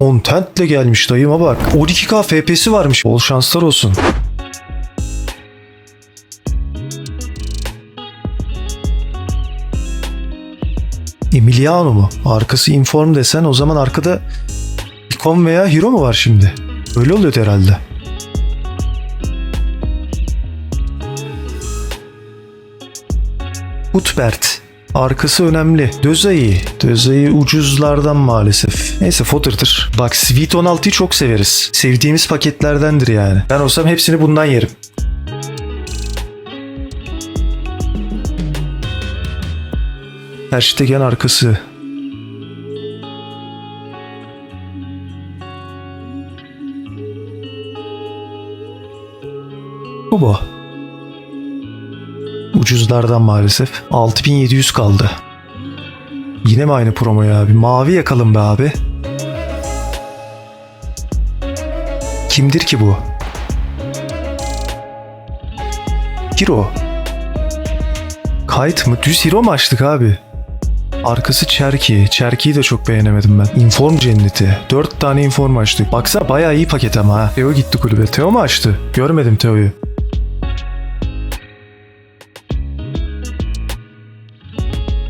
Contentle gelmiş dayıma bak. 12K FPS'i varmış. Bol şanslar olsun. Emiliano mu? Arkası inform desen o zaman arkada Icon veya Hero mu var şimdi? Öyle oluyordu herhalde. Utbert. Arkası önemli. Dözayı. Dözayı ucuzlardan maalesef. Neyse fodder'dır. Bak Sweet 16'yı çok severiz. Sevdiğimiz paketlerdendir yani. Ben olsam hepsini bundan yerim. Hashtag'in arkası. Bu bu. Ucuzlardan maalesef. 6700 kaldı. Yine mi aynı promo ya abi? Mavi yakalım be abi. Kimdir ki bu? Hero. Kite mı? Düz hero mu açtık abi? Arkası Cherky. Cherky'yi de çok beğenemedim ben. Inform cenneti. 4 tane inform açtık. Baksana bayağı iyi paket ama ha. Teo gitti kulübe. Teo mu açtı? Görmedim Teo'yu.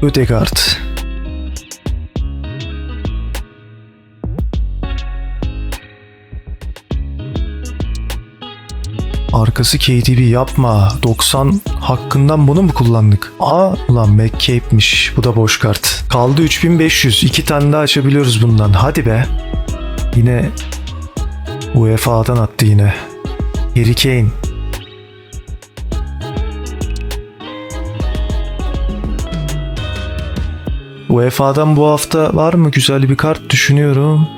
Ödegard. Arkası KDB yapma. 90 hakkından bunu mu kullandık? Aa ulan McCabe'miş. Bu da boş kart. Kaldı 3500. İki tane daha açabiliyoruz bundan. Hadi be. Yine UEFA'dan attı yine. Harry Kane. UEFA'dan bu hafta var mı güzel bir kart düşünüyorum.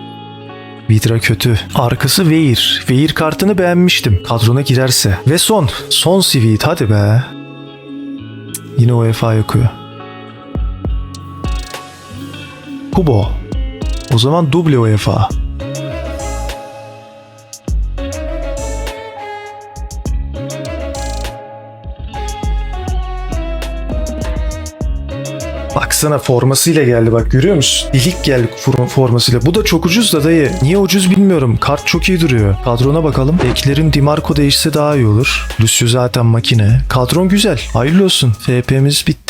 Vidra kötü. Arkası Veir. Veir kartını beğenmiştim. Kadrona girerse. Ve son. Son Sivit hadi be. Yine UEFA yakıyor. Kubo. O zaman duble UEFA. Baksana formasıyla geldi bak görüyor musun? Delik geldi for- formasıyla. Bu da çok ucuz da dayı. Niye ucuz bilmiyorum. Kart çok iyi duruyor. Kadrona bakalım. Beklerin Dimarco değişse daha iyi olur. Lucio zaten makine. Kadron güzel. Hayırlı olsun. FP'miz bitti.